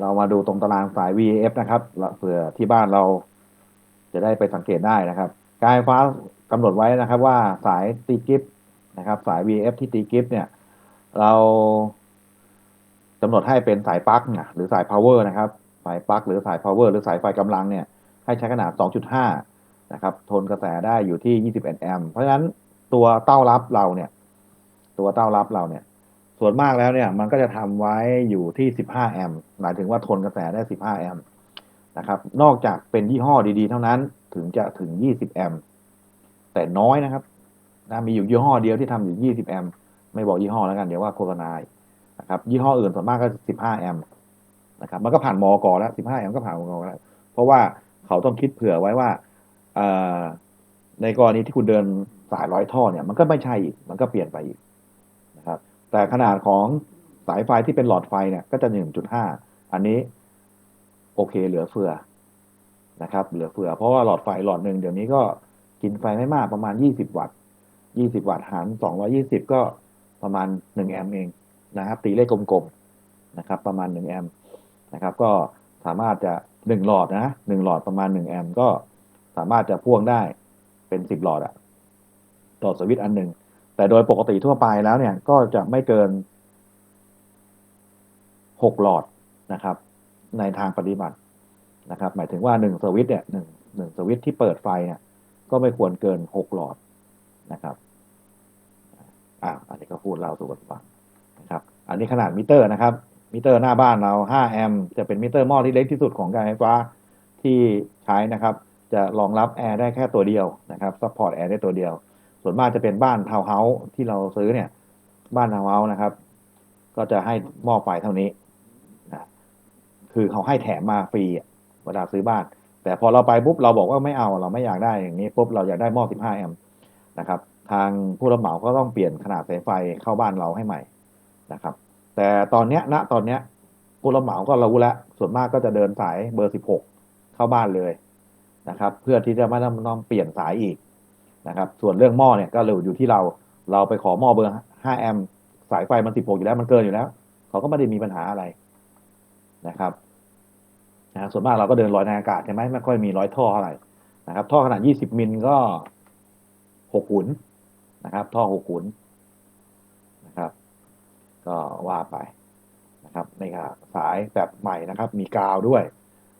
เรามาดูตรงตารางสาย VAF นะครับเผื่อที่บ้านเราจะได้ไปสังเกตได้นะครับการไฟฟ้ากำหนดไว้นะครับว่าสายตีกิฟนะครับ สาย VAF ที่ตีกิฟเนี่ย เรากำหนดให้เป็นสายปลั๊กนะหรือสาย power นะครับ สายปลั๊กหรือสาย power หรือสายไฟกำลังเนี่ย ให้ใช้ขนาด 2.5 นะครับ ทนกระแสได้อยู่ที่ 21 แอมป์เพราะฉะนั้นตัวเต้ารับเราเนี่ย ตัวเต้ารับเราเนี่ย ส่วนมากแล้วเนี่ยมันก็จะทำไว้อยู่ที่ 15 แอมป์หมายถึงว่าทนกระแสได้ 15 แอมป์นะครับ นอกจากเป็นยี่ห้อดีๆ เท่านั้นถึงจะถึง 20 แอมป์แต่น้อยนะครับนะมีอยู่ยี่ห้อเดียวที่ทำอยู่ 20 แอมป์ไม่บอกยี่ห้อแล้วกันเดี๋ยวว่าโฆษณานะครับยี่ห้ออื่นส่วนมากก็ 15 แอมป์นะครับมันก็ผ่านมอกแล้ว 15 แอมป์ก็ผ่านมอกแล้วเพราะว่าเขาต้องคิดเผื่อไว้ว่าในกรณีที่คุณเดินสายร้อยท่อเนี่ยมันก็ไม่ใช่อีกมันก็เปลี่ยนไปอีก แต่ขนาดของสายไฟที่เป็นหลอดไฟเนี่ยก็จะหนึ่งจุดห้าอันนี้โอเคเหลือเฟือนะครับ เหลือเฟือ เพราะว่าหลอดไฟหลอดหนึ่งเดี๋ยวนี้ก็กินไฟไม่มากประมาณยี่สิบวัตต์ยี่สิบวัตต์หารสองร้อยี่สิบก็ประมาณหนึ่งแอมป์เองนะครับ ตีเลขกลมๆนะครับ ประมาณหนึ่งแอมป์นะครับ ก็สามารถจะหนึ่งหลอดนะหนึ่งหลอดประมาณหนึ่งแอมป์ก็สามารถจะพ่วงได้เป็นสิบหลอดอะต่อสวิตช์อันหนึ่ง แต่โดยปกติทั่วไปแล้วเนี่ย ก็จะไม่เกินหกหลอดนะครับ ในทางปฏิบัตินะครับ หมายถึงว่าหนึ่งสวิตช์เนี่ยหนึ่งหนึ่งสวิตช์ที่เปิดไฟเนี่ย ก็ไม่ควรเกินหกหลอดนะครับอ่าอันนี้ก็พูดเล่าสู่กันฟังนะครับ อันนี้ขนาดมิเตอร์นะครับ มิเตอร์หน้าบ้านเรา 5 แอมป์จะเป็นมิเตอร์หม้อที่เล็กที่สุดของการไฟฟ้าที่ใช้นะครับ จะรองรับแอร์ได้แค่ตัวเดียวนะครับซัพพอร์ตแอร์ได้ตัวเดียว ส่วนมากจะเป็นบ้านทาวน์เฮาส์ที่เราซื้อเนี่ย บ้านทาวน์เฮาส์นะครับ ก็จะให้หม้อไฟเท่านี้นะคือเขาให้แถมมาฟรีเวลาซื้อบ้าน แต่พอเราไปปุ๊บเราบอกว่าไม่เอาเราไม่อยากได้อย่างนี้ปุ๊บเราอยากได้หม้อ 15 แอมป์นะครับ ทางผู้รับเหมาก็ต้องเปลี่ยนขนาดสายไฟเข้าบ้านเราให้ใหม่นะครับ แต่ตอนเนี้ยณตอนเนี้ยผู้รับเหมาก็รู้แล้วส่วนมากก็จะเดินสายเบอร์ 16 เข้าบ้านเลยนะครับ เพื่อที่จะไม่ต้องเปลี่ยนสายอีก นะครับส่วนเรื่องหม้อเนี่ยก็เลยอยู่ที่เราเราไปขอหม้อเบอร์ 5 แอมป์สายไฟมัน 16 อยู่แล้วมันเกินอยู่แล้ว เขาก็ไม่ได้มีปัญหาอะไรนะครับนะส่วนมากเราก็เดินลอยในอากาศใช่ไหมไม่ค่อยมีร้อยท่อเท่าไหร่นะครับ ท่อขนาด 20 มิลก็6หุนนะครับ ท่อ6หุนนะครับ ก็ว่าไปนะครับในครับสายแบบใหม่นะครับ มีกาวด้วย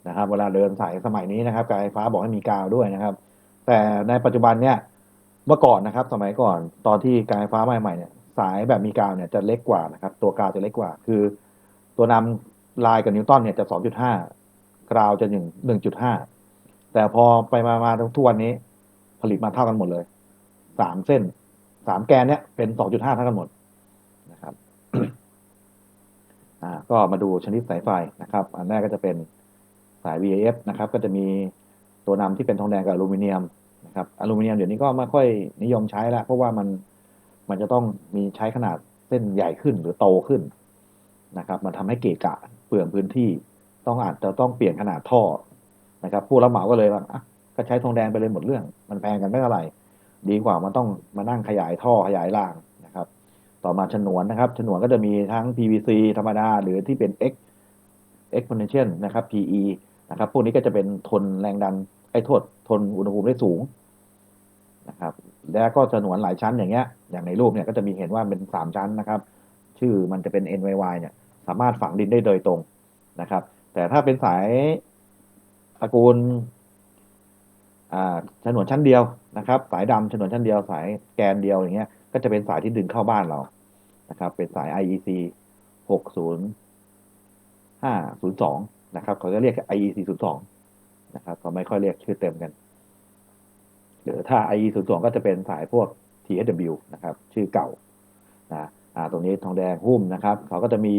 นะครับ เวลาเดินสายสมัยนี้นะครับ การไฟฟ้าบอกให้มีกาวด้วยนะครับ แต่ในปัจจุบันเนี่ย เมื่อก่อนนะครับ สมัยก่อนตอนที่การไฟฟ้าใหม่ๆเนี่ยสายแบบมีกาวเนี่ยจะเล็กกว่านะครับ ตัวกาวจะเล็กกว่า คือ ตัวนำลายกับนิวตันเนี่ยจะ 2.5 กราวจะ1 1.5 แต่พอไปมามาทุกวันนี้ ผลิตมาเท่ากันหมดเลยสามเส้นสามแกนเนี่ยเป็น 2.5 เท่ากันหมดนะครับอ่าก็มาดูชนิดสายไฟนะครับ อันแรกก็จะเป็นสาย VAF นะครับ ก็จะมีตัวนำที่เป็นทองแดงกับอลูมิเนียม นะครับอลูมิเนียมเดี๋ยวนี้ก็ไม่ค่อยนิยมใช้แล้วเพราะว่ามันมันจะต้องมีใช้ขนาดเส้นใหญ่ขึ้นหรือโตขึ้นนะครับมันทำให้เกะกะเปลืองพื้นที่ ต้องอาจจะต้องเปลี่ยนขนาดท่อนะครับ ผู้รับเหมาก็เลยว่าอะก็ใช้ทองแดงไปเลยหมดเรื่อง มันแพงกันไม่เท่าไหร่ดีกว่ามันต้องมานั่งขยายท่อขยายรางนะครับ ต่อมาฉนวนนะครับฉนวนก็จะมีทั้ง PVC ธรรมดาหรือที่เป็น X exponential นะครับ PE นะครับ พวกนี้ก็จะเป็นทนแรงดัน ไอ้โทษทนอุณหภูมิได้สูงนะครับ แล้วก็ฉนวนหลายชั้นอย่างเงี้ย อย่างในรูปเนี่ยก็จะมีเห็นว่าเป็นสามชั้นนะครับ ชื่อมันจะเป็น NYY เนี่ย สามารถฝังดินได้โดยตรงนะครับ แต่ถ้าเป็นสายตระกูลฉนวนชั้นเดียวนะครับ สายดำฉนวนชั้นเดียว สายแกนเดียวอย่างเงี้ย ก็จะเป็นสายที่ดึงเข้าบ้านเรานะครับ เป็นสาย IEC 60502 นะครับ เขาจะเรียก IEC 02 นะครับเขาไม่ค่อยเรียกชื่อเต็มกัน หรือถ้า IEC 02ก็จะเป็นสายพวก TSW นะครับ ชื่อเก่านะอ่าตรงนี้ทองแดงหุ้มนะครับ เขาก็จะมี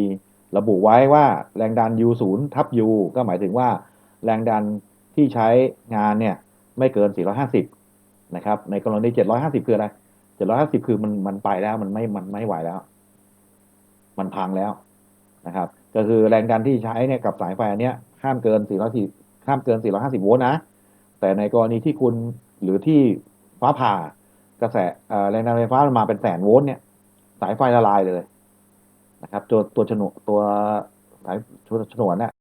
ระบุไว้ว่าแรงดัน U 0ทับ U ก็หมายถึงว่าแรงดันที่ใช้งานเนี่ยไม่เกิน 450 นะครับ ในกรณี 750 คืออะไร 750 คือมันมันไปแล้วมันไม่มันไม่ไหวแล้ว มันพังแล้วนะครับ ก็คือแรงดันที่ใช้เนี่ยกับสายไฟอันเนี้ยห้ามเกิน440 ห้ามเกิน 450 โวลต์นะ แต่ในกรณีที่คุณหรือที่ฟ้าผ่ากระแสแรงดันไฟฟ้ามาเป็นแสนโวลต์เนี่ยสายไฟละลายเลยนะครับตัวตัวฉนวนตัวสายตัวฉนวนเนี่ย